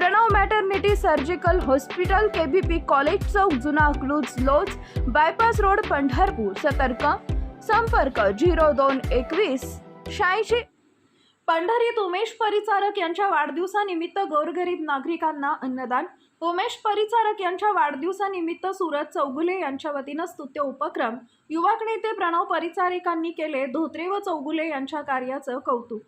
Pranav maternity surgical hospital KBP college चौक जुना अकलूज लोज bypass road Pandharpur. सतर्क. संपर्क झिरो दोन एकवीस शहाऐंशी. पंढरीत उमेश परिचारक यांच्या वाढदिवसानिमित्त गोरगरीब नागरिकांना अन्नदान. उमेश परिचारक यांच्या वाढदिवसानिमित्त सुरत चौगुले यांच्या वतीनं स्तुत्य उपक्रम. युवक नेते प्रणव परिचारिकांनी केले धोत्रे व चौगुले यांच्या कार्याचं कौतुक.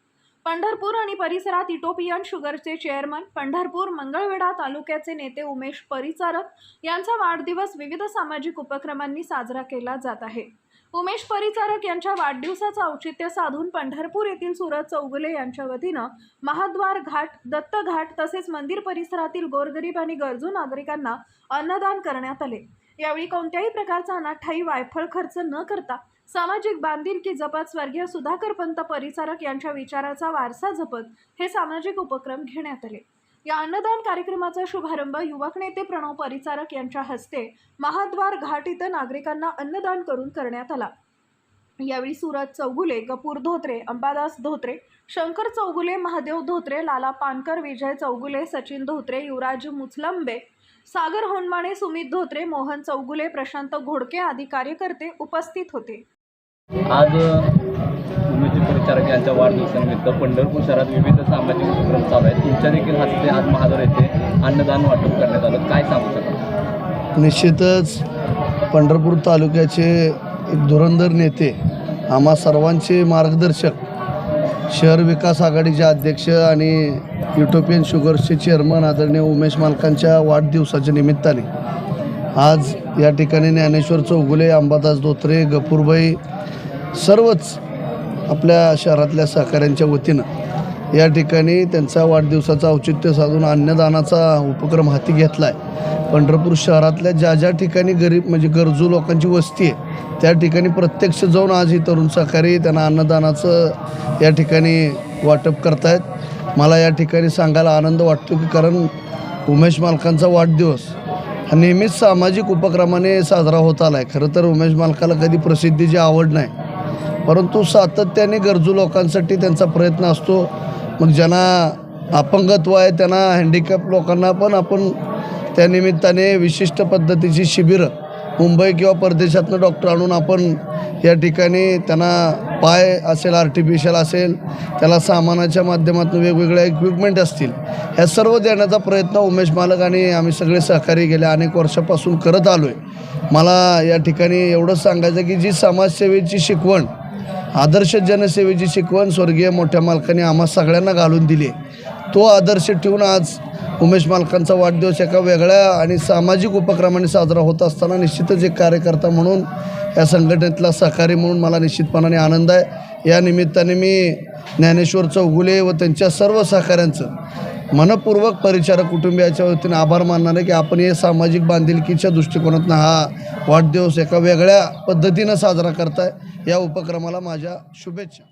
पंढरपूर आणि परिसरात इटोपियन शुगरचे चेअरमन पंढरपूर मंगळवेढा तालुक्याचे नेते उमेश परिचारक यांचा वाढदिवस विविध सामाजिक उपक्रमांनी साजरा केला जात आहे. उमेश परिचारक यांच्या वाढदिवसाचं औचित्य साधून पंढरपूर येथील सुरज चौगुले यांच्या वतीनं महाद्वार घाट दत्त घाट तसेच मंदिर परिसरातील गोरगरीब आणि गरजू नागरिकांना अन्नदान करण्यात आले. यावेळी कोणत्याही प्रकारचा अनाठाई वायफळ खर्च न करता सामाजिक बांधिलकी जपत स्वर्गीय सुधाकर पंत परिचारक यांच्या विचाराचा वारसा जपत हे सामाजिक उपक्रम घेण्यात आले. या अन्नदान कार्यक्रमाचा शुभारंभ युवक नेते प्रणव परिचारक यांच्या हस्ते महाद्वार घाट इथं नागरिकांना अन्नदान करून करण्यात आला. यावेळी सुरत चौगुले कपूर धोत्रे अंबादास धोत्रे शंकर चौगुले महादेव धोत्रे लाला पानकर विजय चौगुले सचिन धोत्रे युवराज मुचलंबे सागर होनमाणे सुमित धोत्रे मोहन चौगुले प्रशांत घोडके आदी कार्यकर्ते उपस्थित होते. आज उमेश परिचारक यांच्या वाढदिवसानिमित्त पंढरपूर शहरात विविध सामाजिक उपक्रम चालू आहेत. तुमच्या देखील हस्ते आज महादर येथे अन्नदान वाटप करण्यात आलं. काय सांगू शकता निश्चितच पंढरपूर तालुक्याचे एक धुरंधर नेते आम्हा सर्वांचे मार्गदर्शक शहर विकास आघाडीचे अध्यक्ष आणि युटोपियन शुगर्सचे चेअरमन आदरणीय उमेश मालकांच्या वाढदिवसाच्या निमित्ताने आज या ठिकाणी ज्ञानेश्वर चौगुले अंबादास धोत्रे गपूरबाई सर्वच आपल्या शहरातल्या सहकाऱ्यांच्या वतीनं या ठिकाणी त्यांचा वाढदिवसाचं औचित्य साधून अन्नदानाचा उपक्रम हाती घेतला आहे पंढरपूर शहरातल्या ज्या ज्या ठिकाणी गरीब म्हणजे गरजू लोकांची वस्ती आहे त्या ठिकाणी प्रत्यक्ष जाऊन आज ही तरुण सहकारी त्यांना अन्नदानाचं या ठिकाणी वाटप करतायत. मला या ठिकाणी सांगायला आनंद वाटतो की कारण उमेश मालकांचा वाढदिवस हा नेहमीच सामाजिक उपक्रमाने साजरा होत आला आहे खरं तर उमेश मालकाला कधी प्रसिद्धीची आवड नाही. परंतु सातत्याने गरजू लोकांसाठी त्यांचा प्रयत्न असतो. मग ज्यांना अपंगत्व आहे त्यांना हँडिकॅप लोकांना पण आपण त्यानिमित्ताने विशिष्ट पद्धतीची शिबिरं मुंबई किंवा परदेशातनं डॉक्टर आणून आपण या ठिकाणी त्यांना पाय असेल आर्टिफिशियल असेल त्याला सामानाच्या माध्यमातून वेगवेगळ्या इक्विपमेंट असतील. ह्या सर्व देण्याचा प्रयत्न उमेश मालक आणि आम्ही सगळे सहकारी गेल्या अनेक वर्षापासून करत आलो आहे मला या ठिकाणी एवढंच सांगायचं की जी समाजसेवेची शिकवण आदर्श जनसेवेची शिकवण स्वर्गीय मोठ्या मालकाने आम्हा सगळ्यांना घालून दिली. तो आदर्श ठेवून आज उमेश मालकांचा वाढदिवस एका वेगळ्या आणि सामाजिक उपक्रमाने साजरा होत असताना निश्चितच एक कार्यकर्ता म्हणून या संघटनेतला सहकारी म्हणून मला निश्चितपणाने आनंद आहे. या निमित्ताने मी ज्ञानेश्वर चौगुले व त्यांच्या सर्व सहकाऱ्यांचं मनपूर्वक परिचारक कुटुंबियाच्या वतीने आभार मानणार आहे की आपण हे सामाजिक बांधिलकीच्या दृष्टिकोनातून हा वाढदिवस एका वेगळ्या पद्धतीनं साजरा करताय. या उपक्रमाला माझ्या शुभेच्छा.